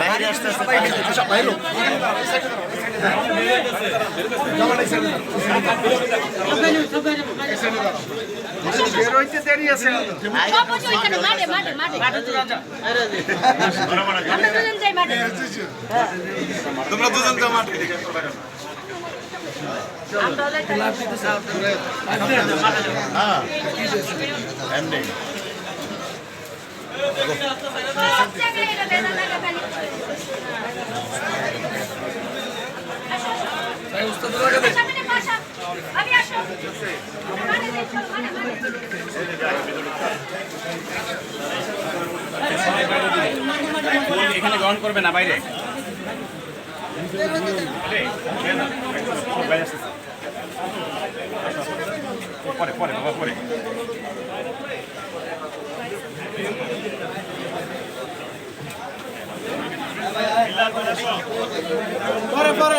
বাইরে আসতে আসতে বাইরে তোমরা দুজন তো মাঠে হ্যাঁ এমনি সব জায়গায় এটা বেদা লাগা খালি সামনে পাশা আমি আসো মাঠে যাই চল মাঠে মাঠে এখানে গ্রহণ করবে না বাইরে পরে পরে বাবা পরে।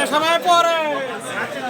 সবাই দিয়েন ভাই সাইড যান,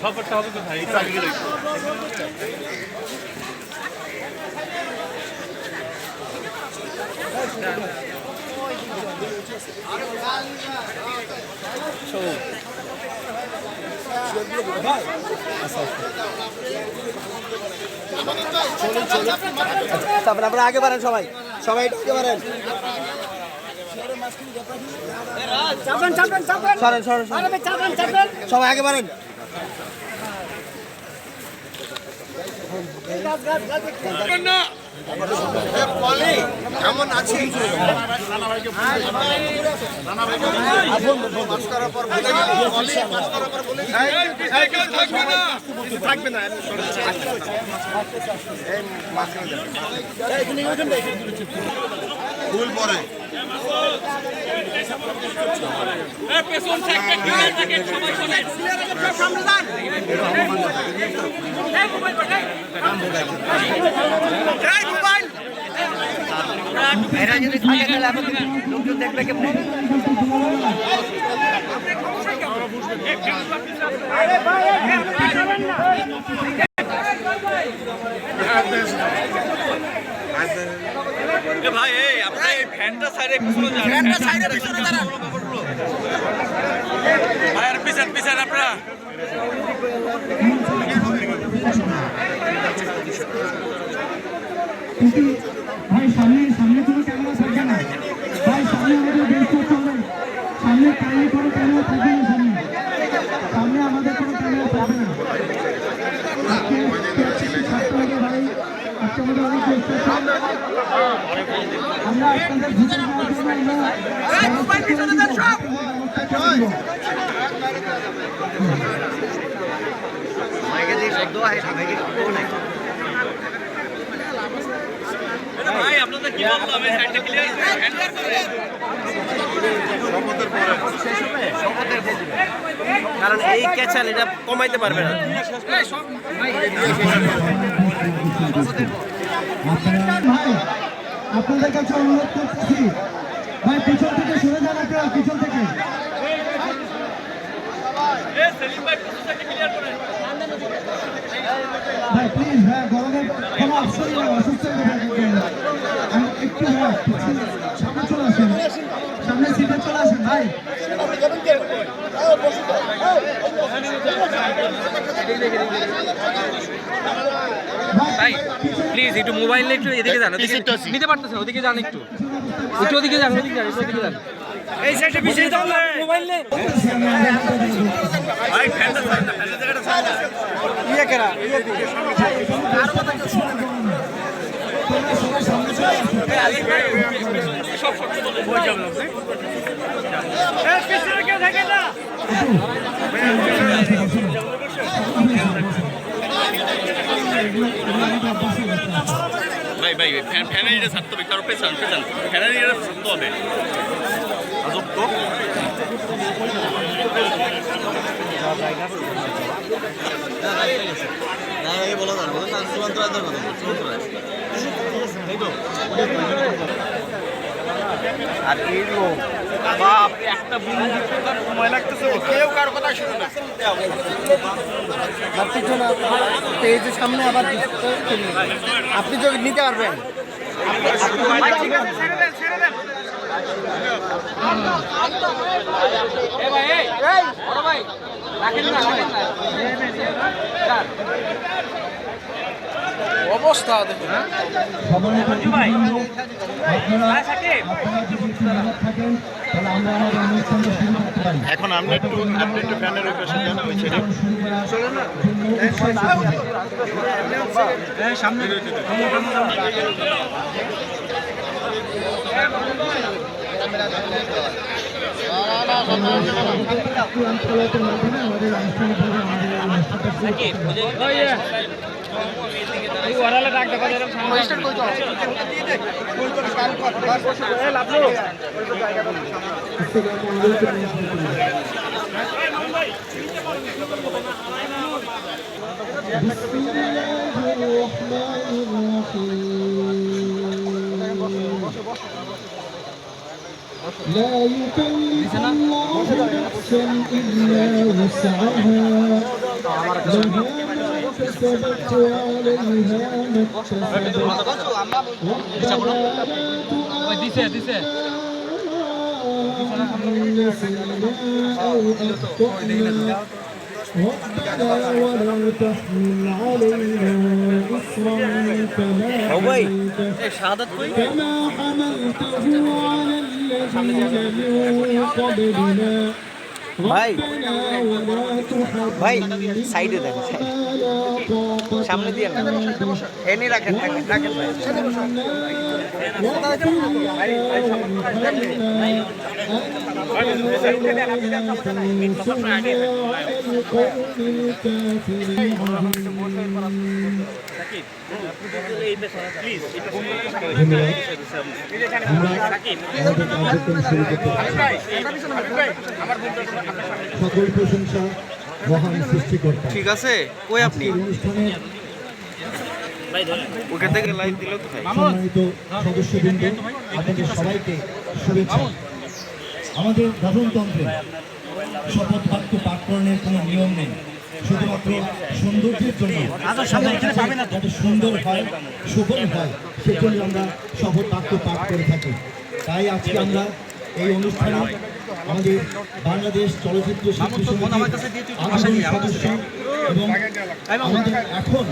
সফরটা হবে কোথায় তারপরে আপনারা আগে বাড়েন সবাই। সবাই ঢুকতে সরেন। সবাই আগে বাড়েন। কেমন আছিস ফুল পরে এরা যদি থাকে তাহলে আমাদের কেমন ভাই আপনার ফ্যানটা সাইডে পিছনে যান। ফ্যানটা সাইডে পিছনে দাঁড়ান ভাই আর পিছন পিছন আপনারা কিন্তু ভাই সামনে সামনে কোনো ক্যামেরা থাকবে না ভাই সামনে আমাদের বেশ করতে হবে সামনে কাইলে কোনো ক্যামেরা থাকবে না সামনে সামনে আমাদের কোনো ক্যামেরা থাকবে না আজকে ছাত্র আগে ভাই আজকে আমাদের অনেক বেশ করতে হবে। আমরা আপনাদের ভিতরে যাওয়ার জন্য আমরা ব্যবস্থা করব। ভাই আপনাদের কি বললাম সাইডটা ক্লিয়ার ফ্যানটা কারণ এই ক্যাচাল এটা কমাইতে পারবে না। ভাই আপনাদের কাছে অনুরোধ করছি, ভাই, পিছন থেকে সরে যান আপনারা, পিছন থেকে। ভাই সামনে সিটে চলে আসেন, ভাই। প্লিজ একটু মোবাইল একটু এদিকে যান নিতে পারতেছেন ওদিকে যান একটু। একটু ওদিকে যান ওদিকে যান একটু ওদিকে যান। এই সাইডে পিছিয়ে দাও মোবাইল নে ভাই ফ্যানটা ফ্যানটা জায়গাটা সাইডটা ইয়ে কেনা ইয়ে তোমরা সবাই সামনে চলে আসো ভাই ভাই ফ্যান ফ্যানের এটা ছাড়তে হবে কারও পেছান পেছান ফ্যানের এটা ছাড়তে হবে আজব তো বলা যাবে চূড়ান্ত আর এই লোক বাপ একটা বুন সময় লাগতেছে কেউ কারও কথা শুনে না। আর পিছনে পেজের সামনে আবার আপনি যদি নিতে পারবেন। অবস্থা দেখুন আপনারা আপনারা যদি থাকেন তাহলে আমরা আমাদের অনুষ্ঠানটা শুরু করতে পারি এখন আপনি একটু আপনি একটু ফ্যানের ওই পাশে মাধ্যমে আমাদের لا يكلف الله نفسا إلا وسعها لها ما كسبت وعليها ما اكتسبت ربنا لا تؤاخذنا إن ولا تحمل علينا إصرا كما حملته كما حملته على الذين من قبلنا ভাই ভাই সাইডে দেখেন সামনে দিয়ে না এনে রাখেন রাখেন ভাই। সকল প্রশংসা মহান সৃষ্টিকর্তা ঠিক আছে? কই আপনি? ওখান থেকে লাইভ দিল কোথায়? সম্মানিত সদস্যবৃন্দ আপনাদের সবাইকে শুভেচ্ছা। আমাদের গঠনতন্ত্রে শপথ বাক্য পাঠকরণের কোনো নিয়ম নেই। শুধুমাত্র সৌন্দর্যের জন্য যাতে সুন্দর হয় সুফল হয় সেজন্য আমরা শপথ বাক্য পাঠ করে থাকি। তাই আজকে আমরা এই অনুষ্ঠানে আমাদের বাংলাদেশ চলচ্চিত্র শিল্পী সমিতির সদস্য এবং আমাদের এখন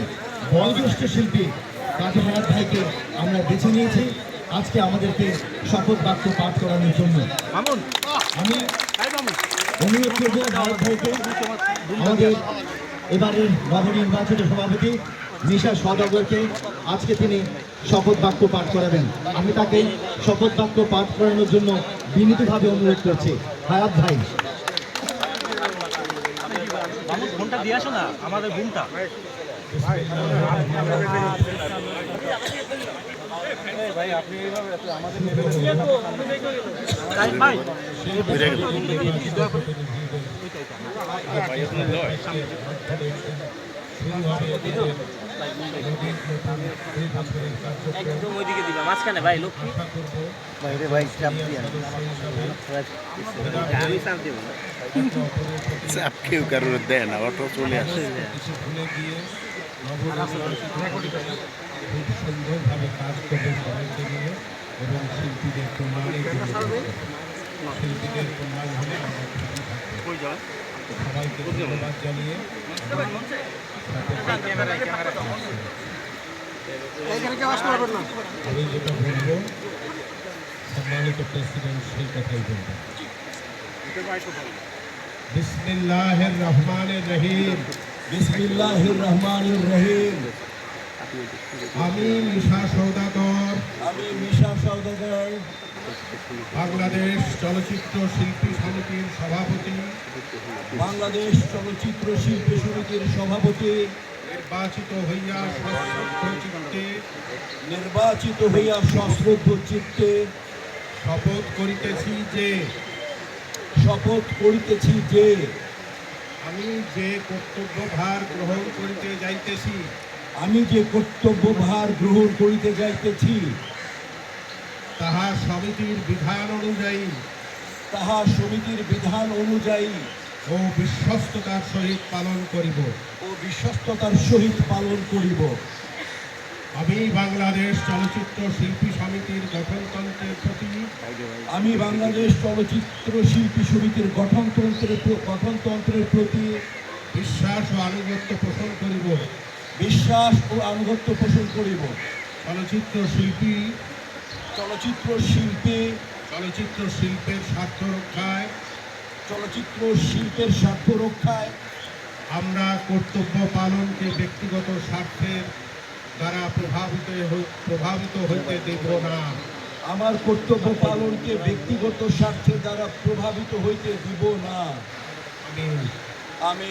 বয়োজ্যেষ্ঠ শিল্পী কাজী ভাইকে আমরা বেছে নিয়েছি। আজকে আমাদেরকে শপথ বাক্য পাঠ করানোর জন্য। আমি অনুরোধ করব হায়াত ভাইকে আমাদের এবারের নবনির্বাচিত সভাপতি নিশা সদাগরকে আজকে তিনি শপথ বাক্য পাঠ করাবেন। আমি তাকে শপথ বাক্য পাঠ করানোর জন্য বিনীতভাবে অনুরোধ করছি। হায়াত ভাই। ফোনটা দিয়ে আসো না আমাদের ঘুমটা ওইদিকে দিবা মাঝখানে ভাই লক্ষ্মী ভাই কেউ কারোর দেয় না অটো চলে আসে খুব সুন্দরভাবে কাজ করবে সবাইকে নিয়ে এবং শিল্পীদের প্রমাণে শিল্পীদের প্রমাণ হলে আমরা খুশি থাকব। সবাইকে ধন্যবাদ জানিয়ে আমি যেটা বলব সম্মানিত প্রেসিডেন্ট সেই কথাই বলব। বিসমিল্লাহির রহমানির রহিম। বিসমিল্লাহির রহমানির রহিম। আমি মিশা সৌদাগর। আমি মিশা সৌদাগর। বাংলাদেশ চলচ্চিত্র শিল্পী সমিতির সভাপতি। বাংলাদেশ চলচ্চিত্র শিল্পী সমিতির সভাপতি। নির্বাচিত হইয়া সশ্রদ্ধ চিত্তে। নির্বাচিত হইয়া সশ্রদ্ধ চিত্তে। শপথ করিতেছি যে শপথ করিতেছি যে আমি যে কর্তব্যভার গ্রহণ করিতে যাইতেছি আমি যে কর্তব্যভার গ্রহণ করিতে যাইতেছি তাহা সমিতির বিধান অনুযায়ী তাহা সমিতির বিধান অনুযায়ী ও বিশ্বস্ততার সহিত পালন করিব। ও বিশ্বস্ততার সহিত পালন করিব। আমি বাংলাদেশ চলচ্চিত্র শিল্পী সমিতির গঠনতন্ত্রের প্রতি আমি বাংলাদেশ চলচ্চিত্র শিল্পী সমিতির গঠনতন্ত্রের গঠনতন্ত্রের প্রতি বিশ্বাস ও আনুগত্য পোষণ করিব। বিশ্বাস ও আনুগত্য পোষণ করিব। চলচ্চিত্র শিল্পী। চলচ্চিত্র শিল্পী চলচ্চিত্র শিল্পের স্বার্থ রক্ষায়। চলচ্চিত্র শিল্পের স্বার্থ রক্ষায় আমরা কর্তব্য পালনকে ব্যক্তিগত স্বার্থের দ্বারা প্রভাবিত প্রভাবিত হইতে দেব না। আমার কর্তব্য পালনকে ব্যক্তিগত স্বার্থের দ্বারা প্রভাবিত হইতে দিব না। আমি আমি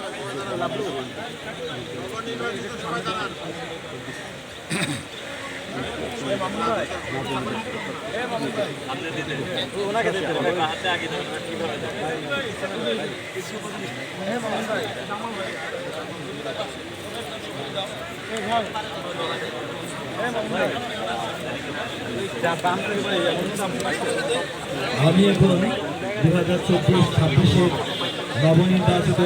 আমি এখন দু হাজার চব্বিশ ছাব্বিশের নবনির্বাচিত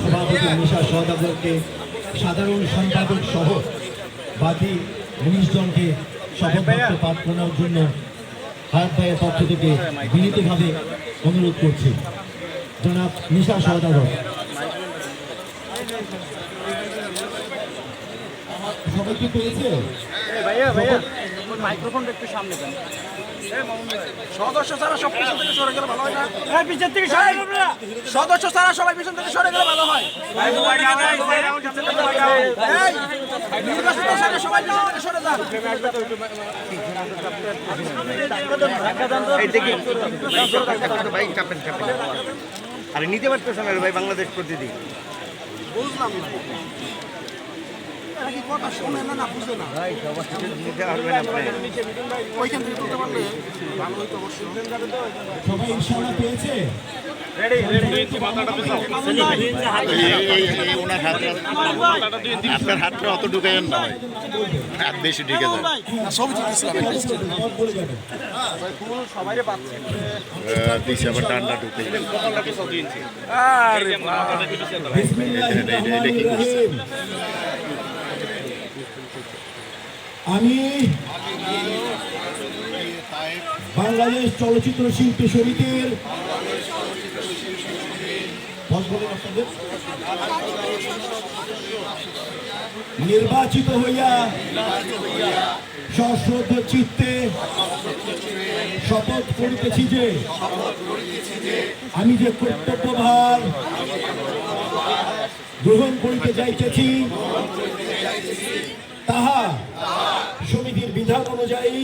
সভাপতি নিশা সদাগরকে সাধারণ সম্পাদক সহ বাকি উনিশ জনকে শপথ বাক্য পাঠ করার জন্য হায়াত ভাইয়ের পক্ষ থেকে বিনীতভাবে অনুরোধ করছি। জনাব নিশা সদাগর সবাই কি পেয়েছে? সদস্য ছাড়া সব পিছন থেকে সরে গেলে ভালো হয় না? পিছন থেকে সরে সদস্য ছাড়া সবাই পিছন থেকে সরে গেলে ভালো হয়। এই, নির্বাচিত ছাড়া সবাই সরে যান। আরে নিতে পারতেছে না ভাই বাংলাদেশ প্রতিদিন। বুঝলাম না। এরা কথা শোনে না না বুঝে না। নিতে পারবেন আপনি। ওইখান থেকে তুলতে পারলে ভালো হইতো অবশ্যই। সবাই ইনশাল্লাহ পেয়েছে। এই এই- এই এই ওনার হাতটা আপনার হাতটা অত ঢুকাইয়েন না ভাই। হাত বেশি ঢুকে যায়। আহ, দিছে আবার ডান্ডা ঢুকে এটা- কি করছে? আমি বাংলাদেশ চলচ্চিত্র শিল্পী সমিতির। নির্বাচিত হইয়া সশ্রদ্ধ চিত্তে শপথ করিতেছি যে আমি যে কর্তব্যভার গ্রহণ করিতে যাইতেছি, তাহা অনুযায়ী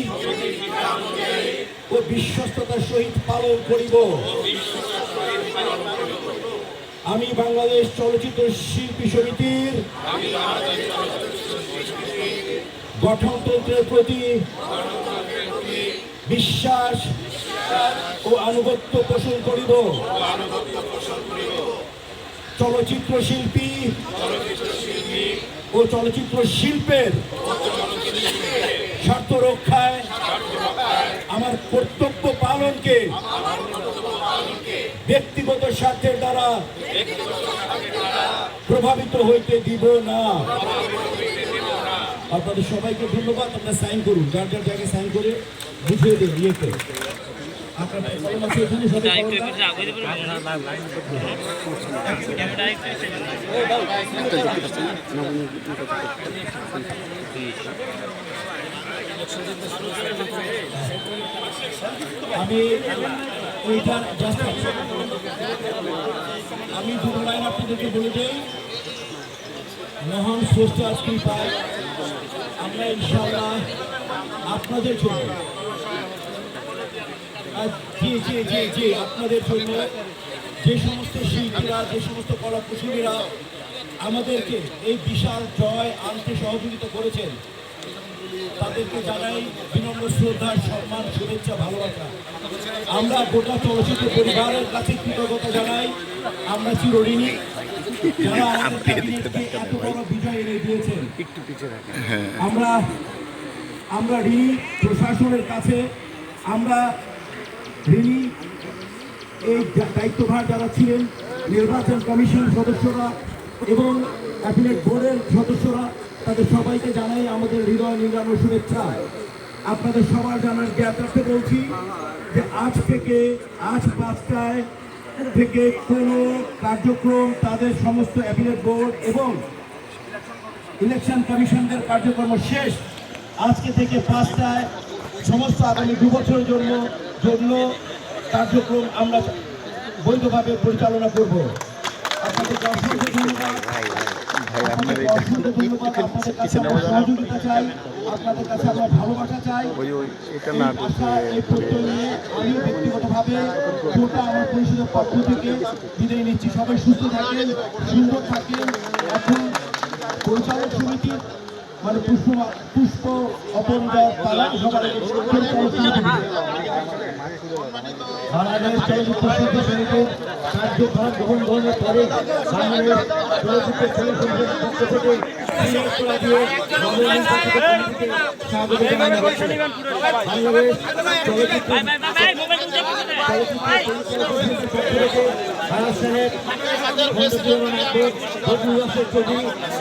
ও বিশ্বস্ততার সহিত পালন করিব। আমি বাংলাদেশ চলচ্চিত্র শিল্পী সমিতির গঠনতন্ত্রের প্রতি বিশ্বাস ও আনুগত্য পোষণ করিব। চলচ্চিত্র শিল্পী ও চলচ্চিত্র শিল্পের স্বার্থ রক্ষায় আমার কর্তব্য পালনকে ব্যক্তিগত স্বার্থের দ্বারা প্রভাবিত হইতে দিব না আপনাদের সবাইকে ধন্যবাদ আপনারা সাইন করুন যার যার জায়গায় সাইন করে বুঝিয়ে দিন ইয়েতে আপনার কলম আছে এখানে সবাই কলমটা আমি আমি দুটো লাইন আপনাদেরকে বলে দিই, মহান স্রষ্টার কৃপায় আমরা ইনশাআল্লাহ আপনাদের জন্য জি জি জি জি, আপনাদের জন্য যে সমস্ত শিল্পীরা, যে সমস্ত কলা আমাদেরকে এই বিশাল জয় আনতে সহযোগিতা করেছেন তাদেরকে জানাই বিনম্র শ্রদ্ধা সম্মান শুভেচ্ছা ভালোবাসা। আমরা গোটা চলচ্চিত্র পরিবারের কাছে কৃতজ্ঞতা জানাই। আমরা চিরঋণী যারা এত বড় বিজয় এনে দিয়েছেন। আমরা আমরা ঋণী প্রশাসনের কাছে আমরা ঋণী এই দায়িত্বভার যারা ছিলেন নির্বাচন কমিশন সদস্যরা এবং অ্যাপিলেট বোর্ডের সদস্যরা তাদের সবাইকে জানাই আমাদের হৃদয় নির্গানোর শুভেচ্ছা। আপনাদের সবার জানার জ্ঞাত রাখতে বলছি যে আজ থেকে, আজ পাঁচটায় থেকে কোনো কার্যক্রম তাদের সমস্ত অ্যাপিলেট বোর্ড এবং ইলেকশন কমিশনদের কার্যক্রম শেষ। আজকে থেকে পাঁচটায় সমস্ত আগামী দু বছরের জন্য জন্য কার্যক্রম আমরা বৈধভাবে পরিচালনা করব। আপনাদেরকে অসংখ্য ধন্যবাদ আপনাদেরকে অসংখ্য ধন্যবাদ আপনাদের কাছে আমরা ভালোবাসা চাই আশা এই প্রত্যয় নিয়ে আমি ব্যক্তিগতভাবে গোটা আমার থেকে বিদায় নিচ্ছি। সবাই সুস্থ থাকেন, সুন্দর থাকেন। এখন পরিচালক সমিতি মানে পুষ্প পুষ্প অপন দেওয়ার সবার। বাংলাদেশ চলচ্চিত্র শিল্প সমিতির কার্যভার গ্রহণ গ্রহণের পরে বাংলাদেশ চলচ্চিত্র সমিতির পক্ষ থেকে পুরস্কার দিয়ে নবনির্বাচিত হচ্ছে। বাংলাদেশ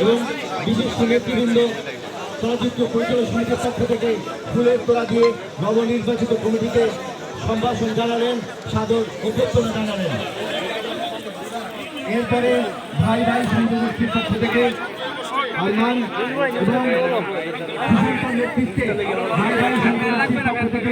এবং বিশিষ্ট নেতৃবৃন্দ চলচ্চিত্র পরিচালক সমিতির পক্ষ থেকে ফুলের তোলা দিয়ে নবনির্বাচিত কমিটিকে সম্ভাষণ জানালেন, সাদর অভ্যর্থনা জানালেন এরপরে ভাই ভাই সংযোগের পক্ষ থেকে নেতৃত্বে ভাই ভাই পক্ষ থেকে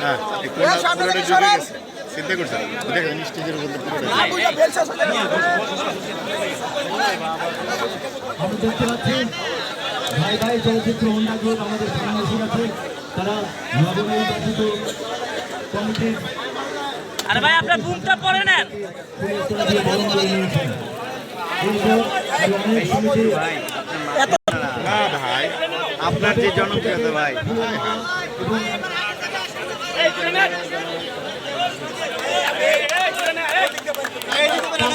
হ্যাঁ করছেন দেখেন স্টেজের উপর দেখতে ভাই ভাই চলচ্চিত্র হন্ডা গ্রুপ আমাদের সামনে এসে গেছে। তারা নবনির্বাচিত কমিটির আরে ভাই আপনার বুমটা পরে নেন। না ভাই। আপনার যে জনপ্রিয়তা ভাই।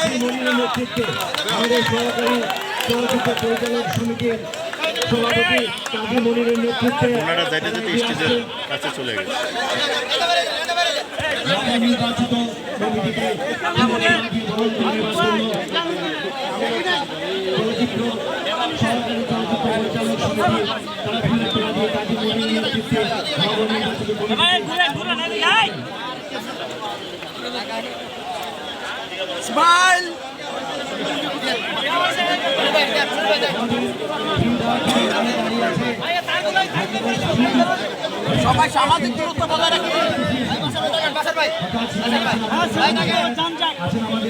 কাশী মনিরের নেতৃত্বে আমাদের সহকারী চলচ্চিত্র পরিচালক সমিতির সভাপতি কাজী মনিরের নেতৃত্বে ওনারা যাইতে যেতে স্টেজের কাছে চলে গেছে। নবনির্বাচিত কমিটিকে পুনরাবৃত্তি করে নেওয়ার জন্য চলচ্চিত্র সহকারী চলচ্চিত্র পরিচালক সমিতি তারা ফুলের তোলা দিয়ে কাজী মনিরের নেতৃত্বে নবনির্বাচিত কমিটি সবাই সামাজিক দূরত্ব বজায় আছেন আমাদের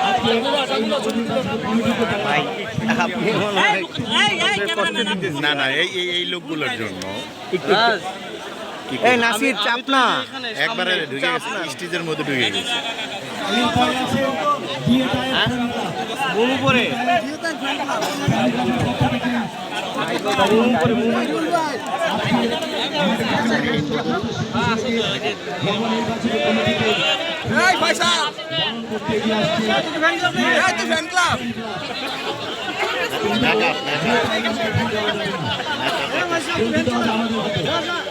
না না এই এই লোকগুলোর জন্য। এই নাসির চাপ না। একবারে ঢুকে গেছে স্টেজের মধ্যে ঢুকে গেছে। আছে বিয়েটায় করতে এগিয়ে আসছে আমাদের হাতে